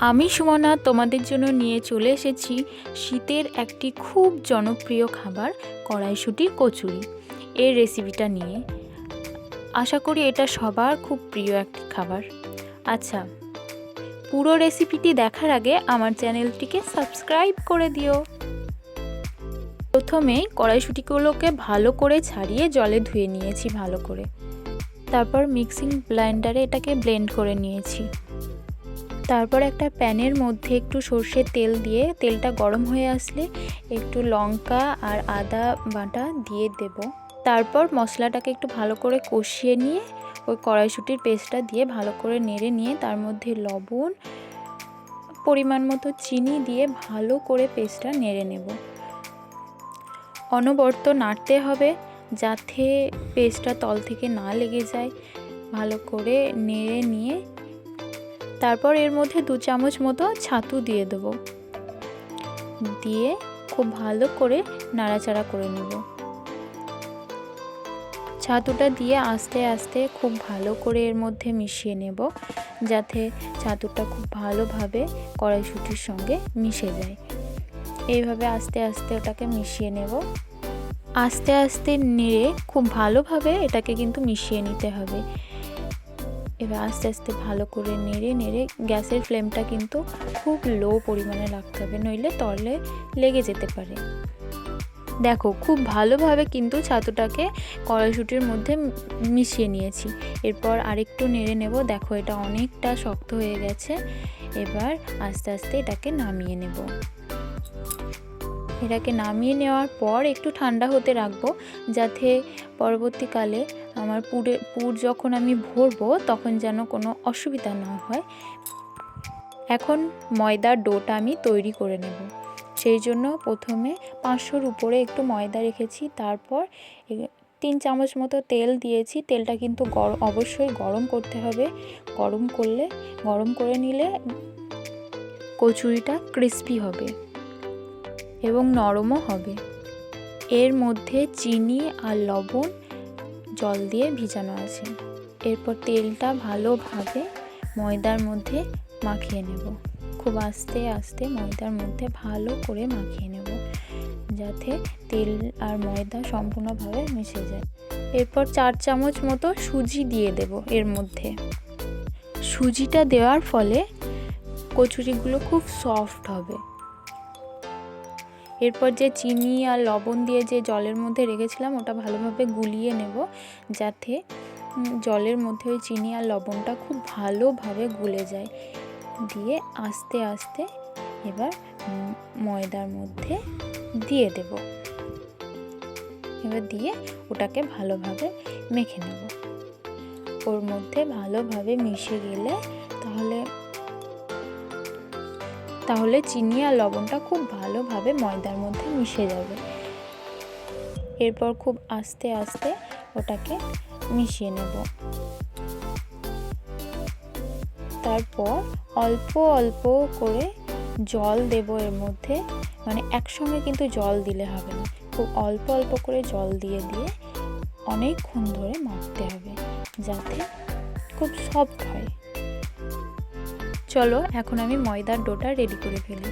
আমি সুমনা তোমাদের জন্য নিয়ে চলে এসেছি শীতের একটি খুব জনপ্রিয় খাবার, কড়াইশুটির কচুরি। এর রেসিপিটা নিয়ে। আশা করি এটা সবার খুব প্রিয় একটি খাবার। আচ্ছা পুরো রেসিপিটি দেখার আগে আমার চ্যানেলটিকে সাবস্ক্রাইব করে দিও। প্রথমে কড়াইশুটিগুলোকে ভালো করে ছাড়িয়ে জলে ধুয়ে নিয়েছি ভালো করে। তারপর মিক্সিং ব্লেন্ডারে এটাকে ব্লেন্ড করে নিয়েছি। তারপর একটা প্যানের মধ্যে একটু সর্ষের তেল দিয়ে তেলটা গরম হয়ে আসলে একটু লঙ্কা আর আদা বাটা দিয়ে দেব। তারপর মশলাটাকে একটু ভালো করে কষিয়ে নিয়ে ওই কড়াইশুটির পেস্টটা দিয়ে ভালো করে নেড়ে নিয়ে তার মধ্যে লবণ, পরিমাণ মতো চিনি দিয়ে ভালো করে পেস্টটা নেড়ে নেব। অনবর্ত নাড়তে হবে যাতে পেস্টটা তল থেকে না লেগে যায়। ভালো করে নেড়ে নিয়ে তারপর এর মধ্যে দু চামচ মতো ছাতু দিয়ে দেব। দিয়ে খুব ভালো করে নাড়াচাড়া করে নেব। ছাতুটা দিয়ে আস্তে আস্তে খুব ভালো করে এর মধ্যে মিশিয়ে নেব, যাতে ছাতুটা খুব ভালোভাবে কড়াইশুটির সঙ্গে মিশে যায়। এইভাবে আস্তে আস্তে ওটাকে মিশিয়ে নেব। আস্তে আস্তে নেড়ে খুব ভালোভাবে এটাকে কিন্তু মিশিয়ে নিতে হবে। এবার আস্তে আস্তে ভালো করে নেড়ে নেড়ে গ্যাসের ফ্লেমটা কিন্তু খুব লো পরিমাণে রাখতে হবে, নইলে তলে লেগে যেতে পারে। দেখো, খুব ভালোভাবে কিন্তু ছাতুটাকে কড়াইশুটির মধ্যে মিশিয়ে নিয়েছি। এরপর আরেকটু নেড়ে নেব। দেখো, এটা অনেকটা শক্ত হয়ে গেছে। এবার আস্তে আস্তে এটাকে নামিয়ে নেব। এটাকে নামিয়ে নেওয়ার পর একটু ঠান্ডা হতে রাখব, যাতে পরবর্তীকালে আমার পুরে পুর যখন আমি ভরবো, তখন যেন কোনো অসুবিধা না হয়। এখন ময়দার ডোটা আমি তৈরি করে নেব। সেই জন্য প্রথমে পাঁচশোর উপরে একটু ময়দা রেখেছি, তারপর তিন চামচ মতো তেল দিয়েছি। তেলটা কিন্তু গরম অবশ্যই গরম করতে হবে। গরম করলে, গরম করে নিলে কচুরিটা ক্রিস্পি হবে এবং নরমও হবে। এর মধ্যে চিনি আর লবণ জল দিয়ে ভিজানো আছে। এরপর তেলটা ভালোভাবে ময়দার মধ্যে মাখিয়ে নেব। খুব আস্তে আস্তে ময়দার মধ্যে ভালো করে মাখিয়ে নেব, যাতে তেল আর ময়দা সম্পূর্ণভাবে মিশে যায়। এরপর চার চামচ মতো সুজি দিয়ে দেব এর মধ্যে। সুজিটা দেওয়ার ফলে কচুরিগুলো খুব সফট হবে। এরপর যে চিনি আর লবণ দিয়ে যে জলের মধ্যে রেখেছিলাম, ওটা ভালোভাবে গুলিয়ে নেব যাতে জলের মধ্যে ওই চিনি আর লবণটা খুব ভালোভাবে গুলে যায়। দিয়ে আস্তে আস্তে এবার ময়দার মধ্যে দিয়ে দেব। এবার দিয়ে ওটাকে ভালোভাবে মেখে নেব। ওর মধ্যে ভালোভাবে মিশে গেলে তাহলে তাহলে চিনি আর লবণটা খুব ভালোভাবে ময়দার মধ্যে মিশে যাবে। এরপর খুব আস্তে আস্তে ওটাকে মিশিয়ে নেব। তারপর অল্প অল্প করে জল দেব এর মধ্যে। মানে একসঙ্গে কিন্তু জল দিলে হবে না। খুব অল্প অল্প করে জল দিয়ে দিয়ে অনেকক্ষণ ধরে মাখতে হবে যাতে খুব সফট হয়। চলো এখন আমি ময়দার ডোটা রেডি করে ফেলি।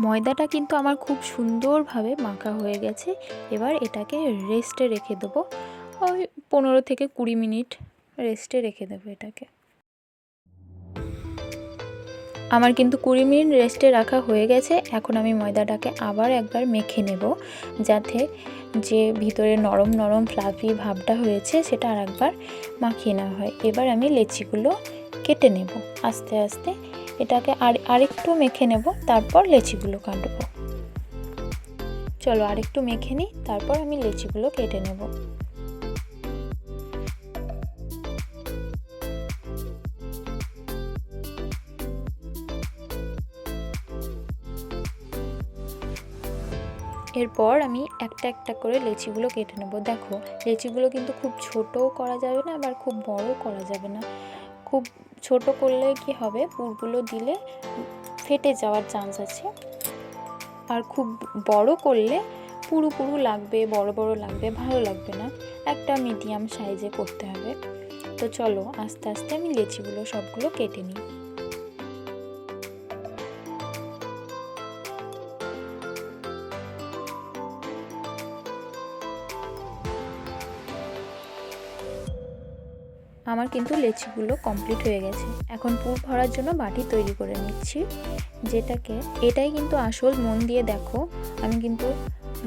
ময়দাটা কিন্তু আমার খুব সুন্দরভাবে মাখা হয়ে গেছে। এবার এটাকে রেস্টে রেখে দেবো। ওই পনেরো থেকে কুড়ি মিনিট রেস্টে রেখে দেবো এটাকে। আমার কিন্তু কুড়ি মিনিট রেস্টে রাখা হয়ে গেছে। এখন আমি ময়দাটাকে আবার একবার মেখে নেব যাতে যে ভিতরে নরম নরম ফ্লাফি ভাবটা হয়েছে সেটা আর একবার মাখিয়ে নেওয়া হয়। এবার আমি লেচিগুলো কেটে নেব। আস্তে আস্তে এটাকে আর আরেকটু মেখে নেব, তারপর লেচিগুলো কাটবো। চলো আরেকটু মেখে নিই, তারপর আমি লেচিগুলো কেটে নেব। এরপর আমি একটা একটা করে লেচিগুলো কেটে নেব। দেখো, লেচিগুলো কিন্তু খুব ছোটও করা যাবে না, আবার খুব বড়ও করা যাবে না। খুব ছোট করলে কি হবে? পুরগুলো দিলে ফেটে যাওয়ার চান্স আছে। আর খুব বড় করলে পুরু পুরু লাগবে, বড় বড় লাগবে, ভালো লাগবে না। একটা মিডিয়াম সাইজে করতে হবে। তো চলো আস্তে আস্তে আমি লেচিগুলো সবগুলো কেটে নিই। আমার কিন্তু লেচিগুলো কমপ্লিট হয়ে গেছে। এখন পুর ভরার জন্য বাটি তৈরি করে নিচ্ছি, যেটাকে, এটাই কিন্তু আসল মন দিয়ে দেখো, আমি কিন্তু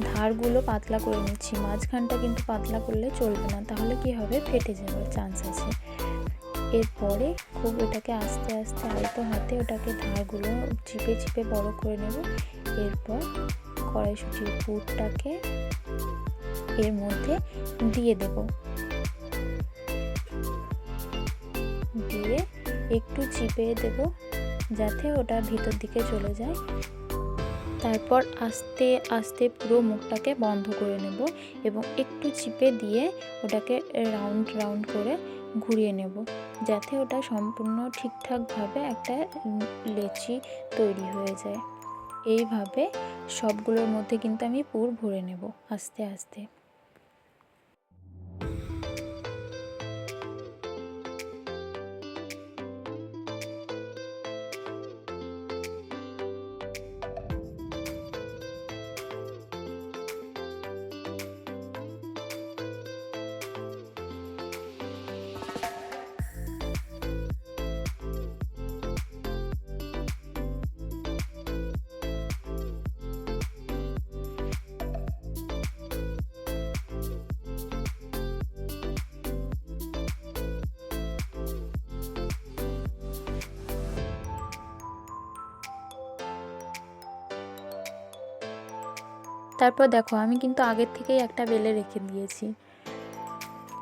ধারগুলো পাতলা করে নিচ্ছি। মাঝখানটা কিন্তু পাতলা করলে চলবে না, তাহলে কি হবে? ফেটে যাওয়ার চান্স আছে। এরপরে খুব এটাকে আস্তে আস্তে আলতো হাতে ওটাকে ধারগুলো চিপে চিপে বড় করে নেব। এরপর কড়াইশুটির পুরটাকে এর মধ্যে দিয়ে দেব। একটু চিপে দেব যাতে ওটা ভিতর দিকে চলে যায়। তারপর আস্তে আস্তে পুরো মুখটাকে বন্ধ করে নেব এবং একটু চিপে দিয়ে ওটাকে রাউন্ড রাউন্ড করে ঘুরিয়ে নেব যাতে ওটা সম্পূর্ণ ঠিকঠাকভাবে একটা লেচি তৈরি হয়ে যায়। এইভাবে সবগুলোর মধ্যে কিন্তু আমি পুর ভরে নেব আস্তে আস্তে। তারপর দেখো, আমি কিন্তু আগের থেকেই একটা বেলে রেখে দিয়েছি।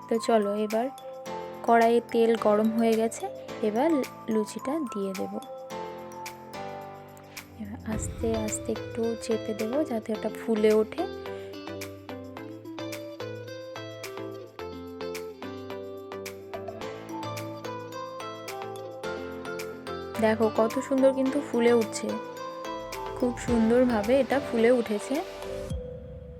তো চলো এবার কড়াইয়ে তেল গরম হয়ে গেছে, এবার লুচিটা দিয়ে দেব। আস্তে আস্তে একটু চেপে দেবো যাতে ওটা ফুলে ওঠে। দেখো কত সুন্দর কিন্তু ফুলে উঠছে। খুব সুন্দরভাবে এটা ফুলে উঠেছে।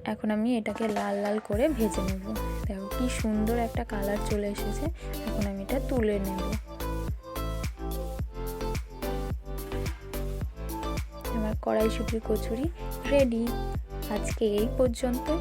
এখন আমি এটাকে লাল লাল করে ভেজে নেব। দেখো কি সুন্দর একটা কালার চলে এসেছে। এখন আমি এটা তুলে নেব। আমার কড়াইশুটির কচুরি রেডি আজকে এই পর্যন্ত।